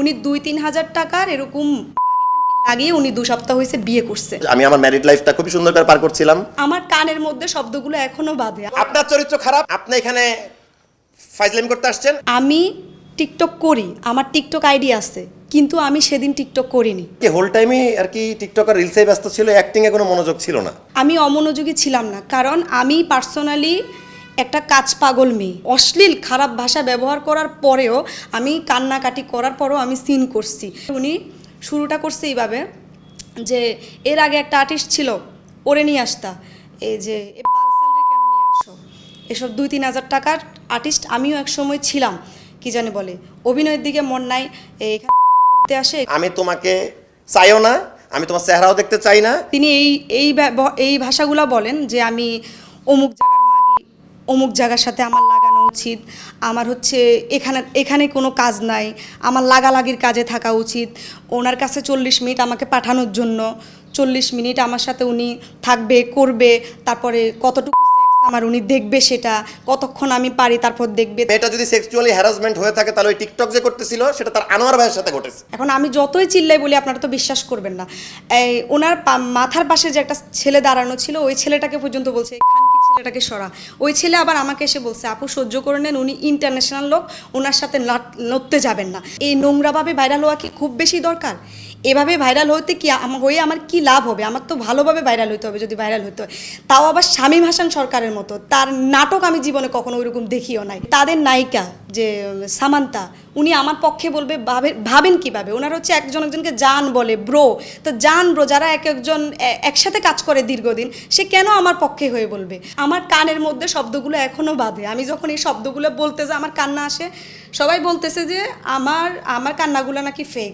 উনি দুই তিন হাজার টাকার এরকম লাগিয়ে উনি দু সপ্তাহ হয়েছে বিয়ে করছে। আমি আমার ম্যারিড লাইফটা খুবই সুন্দর করে পার করছিলাম। আমার কানের মধ্যে শব্দগুলো এখনও বাধে আপনার চরিত্র খারাপ আপনি এখানে ফাইজলামি করতে আসছেন? আমি টিকটক করি আমার টিকটক আইডি আছে কিন্তু আমি সেদিন টিকটক করিনি। কি হোল টাইমই আর কি টিকটক আর রিলসে ব্যস্ত ছিল? অ্যাক্টিং এ কোনো মনোযোগ ছিল না। আমি অমনোযোগী ছিলাম না কারণ আমি পার্সোনালি একটা কাজ পাগল মেয়ে। অশ্লীল খারাপ ভাষা ব্যবহার করার পরেও আমি কান্নাকাটি করার পরেও আমি সিন করছি। উনি শুরুটা করছে এইভাবে যে এর আগে একটা আর্টিস্ট ছিল ওরে নিয়ে আসতা। এই যে বালসালরে কেন নিয়ে আসো? এসব দুই তিন হাজার টাকার আর্টিস্ট আমিও এক সময় ছিলাম কি জানে বলে। অভিনয়ের দিকে মন নাই এখানে করতে আসে। আমি তোমাকে চাইও না আমি তোমার চেহারাও দেখতে চাই না। তিনি এই এই এই ভাষাগুলো বলেন যে আমি অমুক জায়গার মাগি অমুক জায়গার সাথে আমার লাগানো উচিত আমার হচ্ছে এখানে এখানে কোনো কাজ নাই আমার লাগালাগির কাজে থাকা উচিত। ওনার কাছে চল্লিশ মিনিট আমাকে পাঠানোর জন্য চল্লিশ মিনিট আমার সাথে উনি থাকবে করবে তারপরে কতটুকু সেক্স আমার উনি দেখবে সেটা কতক্ষণ আমি পারি তারপর দেখবে। এটা যদি সেক্সুয়ালি হ্যারাসমেন্ট হয়ে থাকে তাহলে ওই টিকটক যে করতেছিল সেটা তার আনোয়ার ভাইয়ের সাথে ঘটেছে। এখন আমি যতই চিল্লাই বলি আপনারা তো বিশ্বাস করবেন না। এই ওনার মাথার পাশে যে একটা ছেলে দাঁড়ানো ছিল ওই ছেলেটাকে পর্যন্ত বলছে ছেলেটাকে সরা। ওই ছেলে আবার আমাকে এসে বলছে, আপু, সহ্য করে নেন, উনি ইন্টারন্যাশনাল লোক ওনার সাথে লড়তে যাবেন না। এই নোংরাভাবে ভাইরাল হওয়া কি খুব বেশি দরকার? এভাবে ভাইরাল হতে কি হয়ে আমার কি লাভ হবে? আমার তো ভালোভাবে ভাইরাল হতে হবে যদি ভাইরাল হতে হয়। তাও আবার শামীম হাসান সরকারের মতো। তার নাটক আমি জীবনে কখনো ওইরকম দেখিও নাই। তাদের নায়িকা যে, সামান্তা, উনি আমার পক্ষে বলবে, ভাবে- ভাবেন কীভাবে? ওনার হচ্ছে একজন একজনকে জান বলে, ব্রো। তো জান, ব্রো, যারা এক একজন একসাথে কাজ করে দীর্ঘদিন, সে কেন আমার পক্ষে হয়ে বলবে? আমার কানের মধ্যে শব্দগুলো এখনও বাধে। আমি যখন এই শব্দগুলো বলতে যাই, আমার কান্না আসে। সবাই বলতেছে যে, আমার আমার কান্নাগুলো নাকি ফেক